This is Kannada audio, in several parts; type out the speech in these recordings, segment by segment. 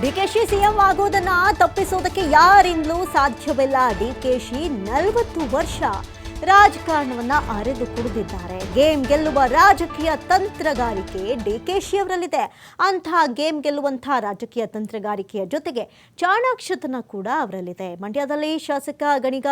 ಡಿಕೆಶಿ ಸಿಎಂ ಆಗುವುದನ್ನು ತಪ್ಪಿಸೋದಕ್ಕೆ ಯಾರಿಂದಲೂ ಸಾಧ್ಯವಿಲ್ಲ. ಡಿಕೆಶಿ ನಲವತ್ತು ವರ್ಷ. ರಾಜಕಾರಣವನ್ನ ಅರೆದು ಕುಡಿದಿದ್ದಾರೆ. ಗೇಮ್ ಗೆಲ್ಲುವ ರಾಜಕೀಯ ತಂತ್ರಗಾರಿಕೆ ಡಿಕೆಶಿ ಅವರಲ್ಲಿದೆ ಅಂತಹ ಗೇಮ್ ಗೆಲ್ಲುವಂತಹ ರಾಜಕೀಯ ತಂತ್ರಗಾರಿಕೆಯ ಜೊತೆಗೆ ಚಾಣಾಕ್ಷತನ ಕೂಡ ಅವರಲ್ಲಿದೆ. ಮಂಡ್ಯದಲ್ಲಿ ಶಾಸಕ ಗಣಿಗ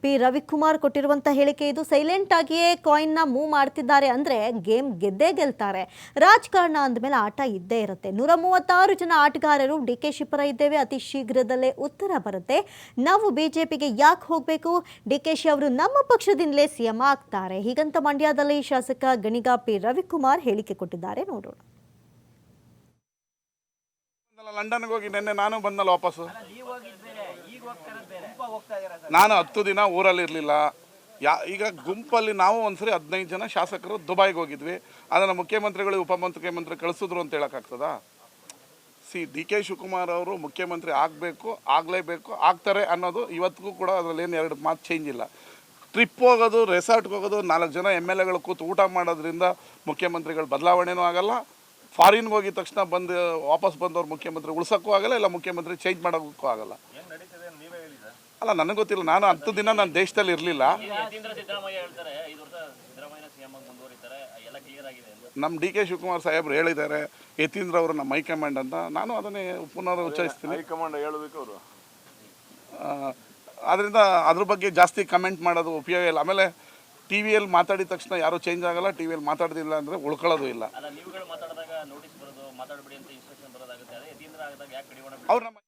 ಪಿ ರವಿಕುಮಾರ್ ಕೊಟ್ಟಿರುವಂತಹ ಹೇಳಿಕೆ ಇದು. ಸೈಲೆಂಟ್ ಆಗಿಯೇ ಕಾಯಿನ್ನ ಮೂವ್ ಮಾಡ್ತಿದ್ದಾರೆ ಅಂದರೆ ಗೇಮ್ ಗೆದ್ದೇ ಗೆಲ್ತಾರೆ. ರಾಜಕಾರಣ ಅಂದಮೇಲೆ ಆಟ ಇದ್ದೇ ಇರುತ್ತೆ. ನೂರ ಮೂವತ್ತಾರು ಜನ ಆಟಗಾರರು ಡಿ ಕೆ ಪರ ಇದ್ದೇವೆ. ಅತಿ ಶೀಘ್ರದಲ್ಲೇ ಉತ್ತರ ಬರುತ್ತೆ. ನಾವು ಬಿಜೆಪಿಗೆ ಯಾಕೆ ಹೋಗಬೇಕು? ಡಿ ಕೆ ಅವರು ನಮ್ಮ ಪಕ್ಷದಿಂದಲೇ ಸಿಎಂ ಆಗ್ತಾರೆ. ಹೀಗಂತ ಮಂಡ್ಯದಲ್ಲಿ ಶಾಸಕ ಗಣಿಗಾಪಿ ರವಿಕುಮಾರ್ ಹೇಳಿಕೆ ಕೊಟ್ಟಿದ್ದಾರೆ. ನೋಡೋಣ. ಲಂಡನ್ಗೆ ಹೋಗಿ ನಿನ್ನೆ ನಾನು ಬಂದಲ್ಲ ವಾಪಸ್ಸು? ನಾನು ಹತ್ತು ದಿನ ಊರಲ್ಲಿ ಇರಲಿಲ್ಲ. ಯಾ, ಈಗ ಗುಂಪಲ್ಲಿ ನಾವು ಒಂದ್ಸರಿ ಹದಿನೈದು ಜನ ಶಾಸಕರು ದುಬೈಗೆ ಹೋಗಿದ್ವಿ. ಅದನ್ನು ಮುಖ್ಯಮಂತ್ರಿಗಳು ಉಪಮುಖ್ಯಮಂತ್ರಿ ಕಳಿಸಿದ್ರು ಅಂತ ಹೇಳೋಕ್ಕಾಗ್ತದಾ ಸಿ, ಡಿ ಕೆ ಶಿವಕುಮಾರ್ ಅವರು ಮುಖ್ಯಮಂತ್ರಿ ಆಗಬೇಕು, ಆಗಲೇಬೇಕು, ಆಗ್ತಾರೆ ಅನ್ನೋದು ಇವತ್ತಿಗೂ ಕೂಡ ಅದರಲ್ಲಿ ಏನು ಎರಡು ಮಾತು ಚೇಂಜ್ ಇಲ್ಲ. ಟ್ರಿಪ್ ಹೋಗೋದು ರೆಸಾರ್ಟ್ಗೆ ಹೋಗೋದು ನಾಲ್ಕು ಜನ ಎಂ ಎಲ್ ಎಗಳು ಕೂತು ಊಟ ಮಾಡೋದ್ರಿಂದ ಮುಖ್ಯಮಂತ್ರಿಗಳು ಬದಲಾವಣೆನೂ ಆಗಲ್ಲ. ಫಾರಿನ್ಗೆ ಹೋಗಿದ ತಕ್ಷಣ ಬಂದು ವಾಪಸ್ ಬಂದವ್ರು ಮುಖ್ಯಮಂತ್ರಿ ಉಳ್ಸೋಕ್ಕೂ ಆಗಲ್ಲ ಇಲ್ಲ ಮುಖ್ಯಮಂತ್ರಿ ಚೇಂಜ್ ಮಾಡೋಕ್ಕೂ ಆಗಲ್ಲ. ಅಲ್ಲ ನನಗೆ ಗೊತ್ತಿಲ್ಲ. ನಾನು ಹತ್ತು ದಿನ ನಾನು ದೇಶದಲ್ಲಿ ಇರಲಿಲ್ಲ. ನಮ್ಮ ಡಿ ಕೆ ಶಿವಕುಮಾರ್ ಸಾಹೇಬ್ರು ಹೇಳಿದ್ದಾರೆ ಯತೀಂದ್ರ ಅವರು ನಮ್ಮ ಹೈಕಮಾಂಡ್ ಅಂತ. ನಾನು ಅದನ್ನೇ ಪುನರ್ ಉಚ್ಚರಿಸ್ತೀನಿ. ಹೈಕಮಾಂಡ್ ಹೇಳಬೇಕು ಅವರು. ಅದರಿಂದ ಅದ್ರ ಬಗ್ಗೆ ಜಾಸ್ತಿ ಕಮೆಂಟ್ ಮಾಡೋದು ಉಪಯೋಗ ಇಲ್ಲ. ಆಮೇಲೆ ಟಿ ವಿಯಲ್ಲಿ ಮಾತಾಡಿದ ತಕ್ಷಣ ಯಾರೂ ಚೇಂಜ್ ಆಗಲ್ಲ ಟಿ ವಿಯಲ್ಲಿ ಮಾತಾಡ್ದಿಲ್ಲ ಅಂದರೆ ಉಳ್ಕೊಳ್ಳೋದು ಇಲ್ಲ. ಅವ್ರು ನಮ್ಮ